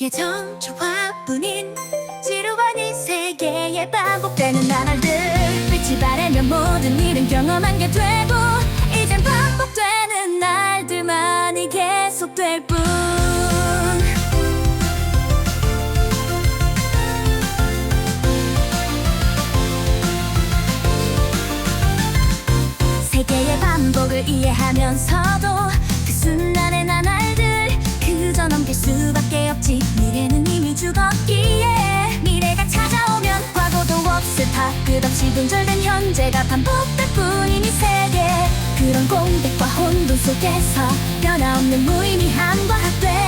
예전 조화뿐인 지루한 이 세계에 반복되는 나날들 빛이 바래면 모든 일은 경험한 게 되고 이젠 반복되는 날들만이 계속될 뿐. 세계의 반복을 이해하면서도 그 순간의 나날들 넘길 수밖에 없지. 미래는 이미 죽었기에 미래가 찾아오면 과거도 없을 다 끝없이 동절된 현재가 반복될 뿐인 이 세계. 그런 공백과 혼돈 속에서 변화없는 무의미함 과학돼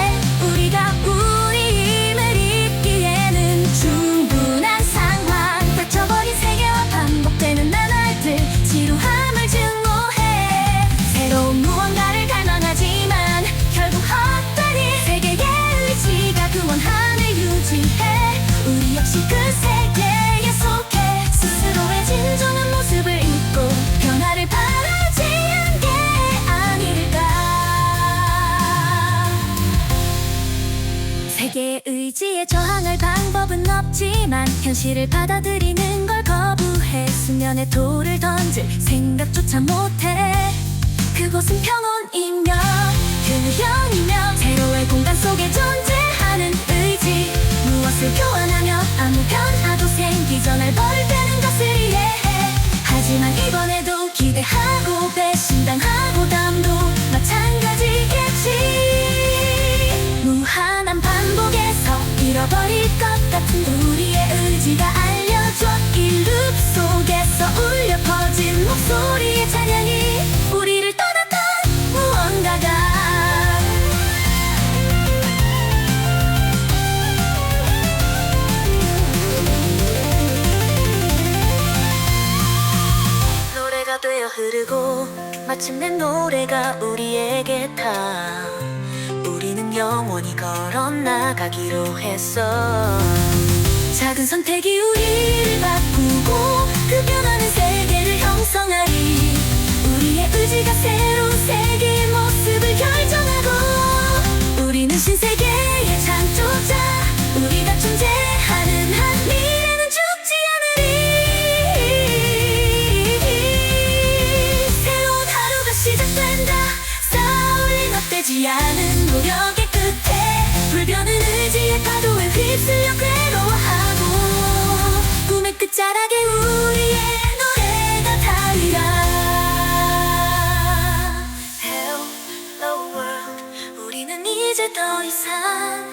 의지에 저항할 방법은 없지만 현실을 받아들이는 걸 거부해 수면에 돌을 던질 생각조차 못해. 그곳은 평온이며 휴양이며 새로의 공간 속에 존재하는 의지. 무엇을 교환하며 아무 변화도 생기지 않을 버릴 잃어버릴 것 같은 우리의 의지가 알려줘. 이룹 속에서 울려 퍼진 목소리의 찬양이 우리를 떠났던 무언가가. 노래가 되어 흐르고 마침내 노래가 우리에게 다 우리는 영원히 걸어 나가기로 했어. 작은 선택이 우리를 바꾸고 그 변하는 세계를 형성하리. 우리의 의지가 새로운 세계의 모습을 결정하고 우리는 신세계의 창조자. 우리가 존재 쓸려 괴로워하고 꿈의 끝자락에 우리의 노래가 달리라. Hello world 우리는 이제 더 이상